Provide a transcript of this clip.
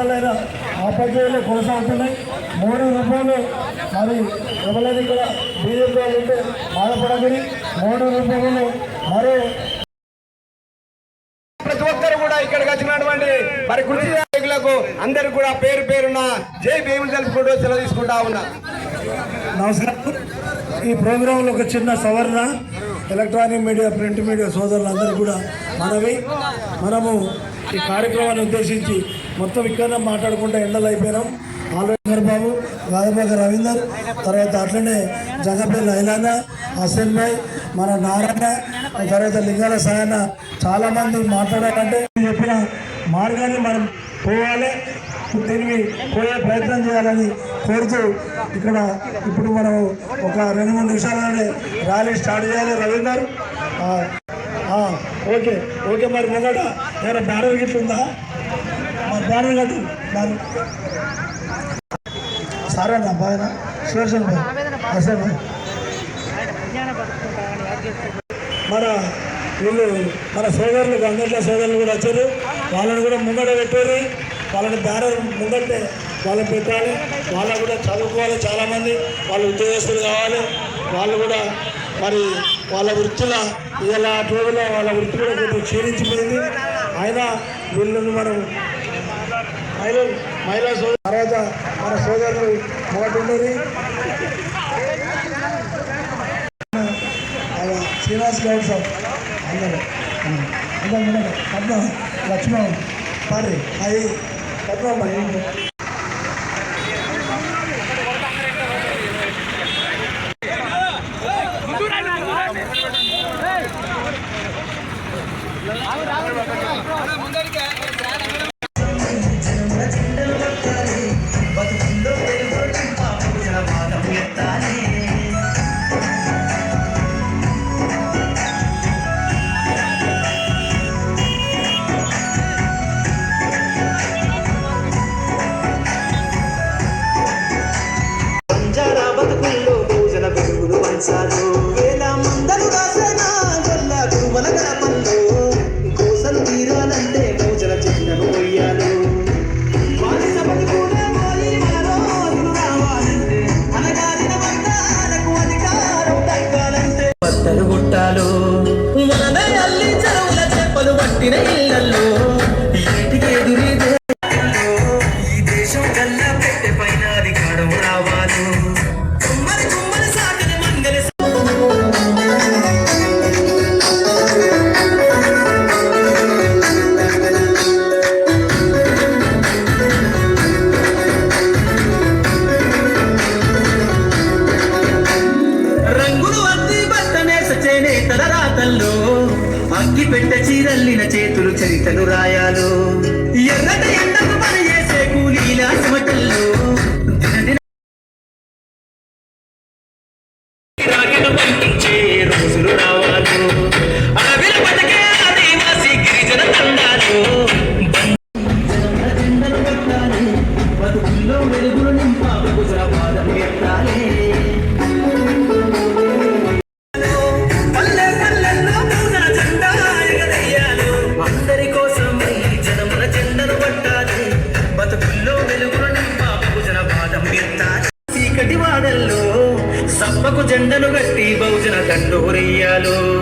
సంవత్సరాలైన ఆపజయాలు కొనసాగుతున్నాయి. మూడు రూపాయలు మరి ఎవరైనా ఇక్కడ బీజేపీ వాళ్ళు ఉంటే బాధపడకని మూడు రూపాయలు మరో ప్రతి ఒక్కరు కూడా ఇక్కడికి వచ్చినటువంటి మరి కృషి నాయకులకు అందరికి కూడా పేరు పేరున జై భీములు తెలుపుకుంటూ సెలవు తీసుకుంటా ఉన్నా. నమస్కారం. ఈ ప్రోగ్రాంలో ఒక చిన్న సవరణ. ఎలక్ట్రానిక్ మీడియా ప్రింట్ మీడియా సోదరులందరూ కూడా మనవి. మనము ఈ కార్యక్రమాన్ని ఉద్దేశించి మొత్తం ఇక్కడ మాట్లాడుకుంటే ఎండలు అయిపోయినాం. ఆలోచన బాబు గాదబాగ రవీందర్ తర్వాత అట్లనే జగపల్లి లైలాన హసన్ భాయ్ మన నారాయణ తర్వాత లింగాల సాయన చాలామంది మాట్లాడాలంటే చెప్పిన మార్గాన్ని మనం పోవాలి తిరిగి పోయే ప్రయత్నం చేయాలని కోరుతూ ఇక్కడ ఇప్పుడు మనం ఒక రెండు మూడు నిమిషాలనే ర్యాలీ స్టార్ట్ చేయాలి. రవీందర్ ఓకే ఓకే మరి ముంగట నేను బ్యానర్ గిట్ల ఉందా? మరి బ్యానర్ కట్టు బ్యానర్. సరే అన్న బాగా సురేషన్ భాయ్ అసలు మన వీళ్ళు మన సోదరులు గంగట్ల సోదరులు కూడా వచ్చారు. వాళ్ళని కూడా ముంగట పెట్టారు. వాళ్ళని బ్యానర్ ముంగటే వాళ్ళని పెట్టాలి. వాళ్ళు కూడా చదువుకోవాలి చాలామంది. వాళ్ళు ఉద్యోగస్తులు కావాలి. వాళ్ళు కూడా మరి వాళ్ళ వృత్తుల ఇలా రోజుల్లో వాళ్ళ వృత్తి కూడా కొంచెం క్షీణించిపోయింది. అయినా వీళ్ళను మనం మహిళలు మహిళా సోదరు తర్వాత మన సోదరులు మొదటి ఉండేది శ్రీనివాస్ గౌడ్ సార్ అందరూ. అందరూ పద్మ లక్ష్మణ్ పారి అది పద్మ. అగ్గి పెట్ట చీరల్లిన చేతులు చరితలు రాయాలు. ఎర్రటి బహుజన దండోరెయ్యాలు.